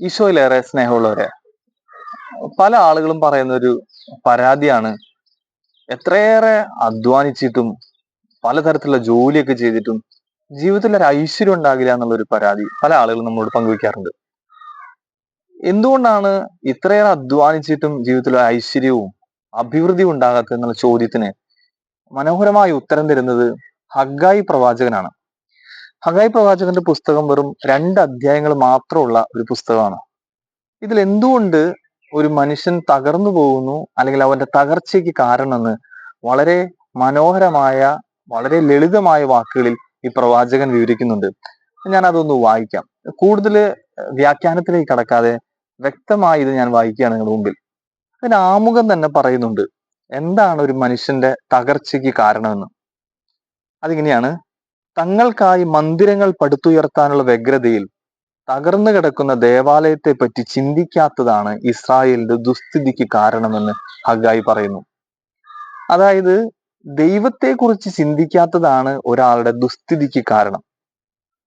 ഈശോയിലേറെ സ്നേഹമുള്ളവരെ പല ആളുകളും പറയുന്ന ഒരു പരാതിയാണ് എത്രയേറെ അധ്വാനിച്ചിട്ടും പലതരത്തിലുള്ള ജോലിയൊക്കെ ചെയ്തിട്ടും ജീവിതത്തിൽ ഒരു ഐശ്വര്യം ഉണ്ടാകില്ല എന്നുള്ള ഒരു പരാതി പല ആളുകളും നമ്മളോട് പങ്കുവെക്കാറുണ്ട്. എന്തുകൊണ്ടാണ് ഇത്രയേറെ അധ്വാനിച്ചിട്ടും ജീവിതത്തിൽ ഐശ്വര്യവും അഭിവൃദ്ധിയും ഉണ്ടാകാത്തത് എന്നുള്ള ചോദ്യത്തിന് മനോഹരമായ ഉത്തരം തരുന്നത് ഹഗായി പ്രവാചകനാണ്. ഹഗായി പ്രവാചകന്റെ പുസ്തകം വെറും രണ്ട് അധ്യായങ്ങൾ മാത്രമുള്ള ഒരു പുസ്തകമാണ്. ഇതിൽ എന്തുകൊണ്ട് ഒരു മനുഷ്യൻ തകർന്നു പോകുന്നു അല്ലെങ്കിൽ അവന്റെ തകർച്ചയ്ക്ക് കാരണമെന്ന് വളരെ മനോഹരമായ വളരെ ലളിതമായ വാക്കുകളിൽ ഈ പ്രവാചകൻ വിവരിക്കുന്നുണ്ട്. ഞാൻ അതൊന്ന് വായിക്കാം. കൂടുതൽ വ്യാഖ്യാനത്തിലേക്ക് കടക്കാതെ വ്യക്തമായി ഇത് ഞാൻ വായിക്കുകയാണ് നിങ്ങളുടെ മുമ്പിൽ. അതിന് ആമുഖം തന്നെ പറയുന്നുണ്ട്. എന്താണ് ഒരു മനുഷ്യന്റെ തകർച്ചയ്ക്ക് കാരണമെന്ന്? അതിങ്ങനെയാണ് തങ്ങൾക്കായി മന്ദിരങ്ങൾ പടുത്തുയർത്താനുള്ള വ്യഗ്രതയിൽ തകർന്നു കിടക്കുന്ന ദേവാലയത്തെ പറ്റി ചിന്തിക്കാത്തതാണ് ഇസ്രായേലിന്റെ ദുസ്ഥിതിക്ക് കാരണമെന്ന് ഹഗായി പറയുന്നു. അതായത് ദൈവത്തെക്കുറിച്ച് ചിന്തിക്കാത്തതാണ് ഒരാളുടെ ദുസ്ഥിതിക്ക് കാരണം.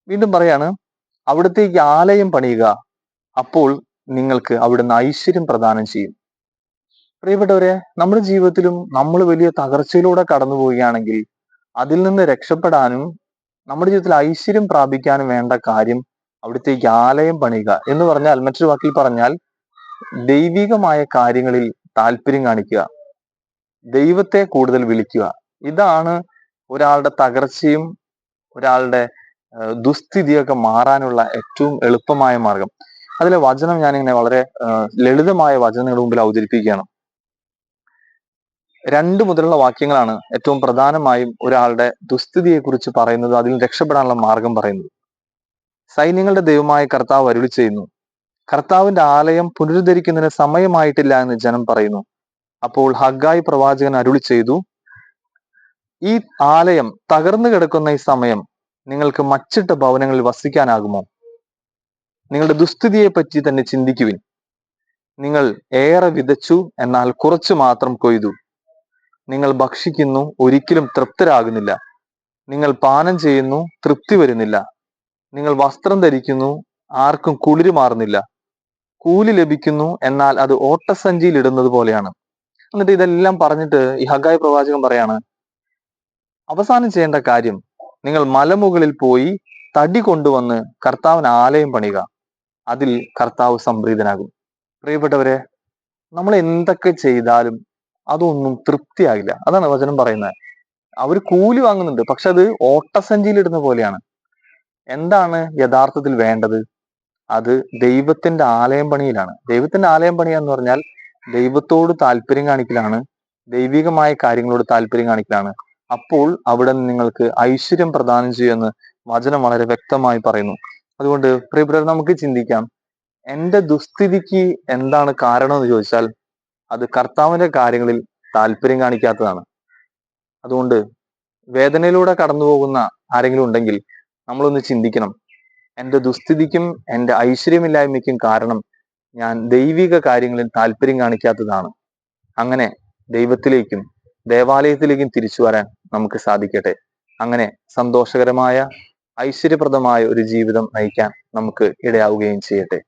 വീണ്ടും പറയാണ് അവിടത്തേക്ക് ആലയം പണിയുക അപ്പോൾ നിങ്ങൾക്ക് അവിടുന്ന് ഐശ്വര്യം പ്രദാനം ചെയ്യും. പ്രിയപ്പെട്ടവരെ നമ്മുടെ ജീവിതത്തിലും നമ്മൾ വലിയ തകർച്ചയിലൂടെ കടന്നു പോവുകയാണെങ്കിൽ അതിൽ നിന്ന് രക്ഷപ്പെടാനും നമ്മുടെ ജീവിതത്തിൽ ഐശ്വര്യം പ്രാപിക്കാനും വേണ്ട കാര്യം അവിടുത്തെ ആലയം പണിയുക എന്ന് പറഞ്ഞാൽ മറ്റൊരു വാക്കിൽ പറഞ്ഞാൽ ദൈവികമായ കാര്യങ്ങളിൽ താല്പര്യം കാണിക്കുക. ദൈവത്തെ കൂടുതൽ വിളിക്കുക. ഇതാണ് ഒരാളുടെ തകർച്ചയും ഒരാളുടെ ദുസ്ഥിതിയൊക്കെ മാറാനുള്ള ഏറ്റവും എളുപ്പമായ മാർഗം. അതിലെ വചനം ഞാനിങ്ങനെ വളരെ ലളിതമായ വചനങ്ങളുടെ മുമ്പിൽ അവതരിപ്പിക്കുകയാണ്. രണ്ട് മുതലുള്ള വാക്യങ്ങളാണ് ഏറ്റവും പ്രധാനമായും ഒരാളുടെ ദുസ്ഥിതിയെ കുറിച്ച് പറയുന്നത് അതിൽ രക്ഷപ്പെടാനുള്ള മാർഗം പറയുന്നത്. സൈന്യങ്ങളുടെ ദൈവമായ കർത്താവ് അരുളി ചെയ്യുന്നു കർത്താവിന്റെ ആലയം പുനരുദ്ധരിക്കുന്നതിന് സമയമായിട്ടില്ല എന്ന് ജനം പറയുന്നു. അപ്പോൾ ഹഗായി പ്രവാചകൻ അരുളി ചെയ്തു ഈ ആലയം തകർന്നു കിടക്കുന്ന ഈ സമയം നിങ്ങൾക്ക് മച്ചിട്ട ഭവനങ്ങളിൽ വസിക്കാനാകുമോ? നിങ്ങളുടെ ദുസ്ഥിതിയെ പറ്റി തന്നെ ചിന്തിക്കുവിൻ. നിങ്ങൾ ഏറെ വിതച്ചു എന്നാൽ കുറച്ചു മാത്രം കൊയ്തു. നിങ്ങൾ ഭക്ഷിക്കുന്നു ഒരിക്കലും തൃപ്തരാകുന്നില്ല. നിങ്ങൾ പാനം ചെയ്യുന്നു തൃപ്തി വരുന്നില്ല. നിങ്ങൾ വസ്ത്രം ധരിക്കുന്നു ആർക്കും കുളിര് മാറുന്നില്ല. കൂലി ലഭിക്കുന്നു എന്നാൽ അത് ഓട്ടസഞ്ചിയിൽ ഇടുന്നത് പോലെയാണ്. എന്നിട്ട് ഇതെല്ലാം പറഞ്ഞിട്ട് ഈ ഹഗായ പ്രവാചകൻ പറയാണ് അവസാനം ചെയ്യേണ്ട കാര്യം നിങ്ങൾ മലമുകളിൽ പോയി തടി കൊണ്ടുവന്ന് കർത്താവിന് ആലയം പണിയുക. അതിൽ കർത്താവ് സംപ്രീതനാകും. പ്രിയപ്പെട്ടവരെ നമ്മൾ എന്തൊക്കെ ചെയ്താലും അതൊന്നും തൃപ്തിയാകില്ല. അതാണ് വചനം പറയുന്നത്. അവർ കൂലി വാങ്ങുന്നുണ്ട്. പക്ഷെ അത് ഓട്ടസഞ്ചിയിൽ ഇടുന്ന പോലെയാണ്. എന്താണ് യഥാർത്ഥത്തിൽ വേണ്ടത്? അത് ദൈവത്തിന്റെ ആലയം പണിയിലാണ്. ദൈവത്തിന്റെ ആലയം പണിയ എന്ന് പറഞ്ഞാൽ ദൈവത്തോട് താല്പര്യം കാണിക്കലാണ്. ദൈവികമായ കാര്യങ്ങളോട് താല്പര്യം കാണിക്കലാണ്. അപ്പോൾ അവിടെ നിങ്ങൾക്ക് ഐശ്വര്യം പ്രദാനം ചെയ്യുമെന്ന് വചനം വളരെ വ്യക്തമായി പറയുന്നു. അതുകൊണ്ട് പ്രിയപ്പെട്ടവർ നമുക്ക് ചിന്തിക്കാം. എന്റെ ദുസ്ഥിതിക്ക് എന്താണ് കാരണം എന്ന് ചോദിച്ചാൽ അത് കർത്താവിന്റെ കാര്യങ്ങളിൽ താല്പര്യം കാണിക്കാത്തതാണ്. അതുകൊണ്ട് വേദനയിലൂടെ കടന്നു പോകുന്ന ആരെങ്കിലും ഉണ്ടെങ്കിൽ നമ്മളൊന്ന് ചിന്തിക്കണം. എന്റെ ദുസ്ഥിതിക്കും എന്റെ ഐശ്വര്യമില്ലായ്മയ്ക്കും കാരണം ഞാൻ ദൈവിക കാര്യങ്ങളിൽ താല്പര്യം കാണിക്കാത്തതാണ്. അങ്ങനെ ദൈവത്തിലേക്കും ദേവാലയത്തിലേക്കും തിരിച്ചു വരാൻ നമുക്ക് സാധിക്കട്ടെ. അങ്ങനെ സന്തോഷകരമായ ഐശ്വര്യപ്രദമായ ഒരു ജീവിതം നയിക്കാൻ നമുക്ക് ഇടയാവുകയും ചെയ്യട്ടെ.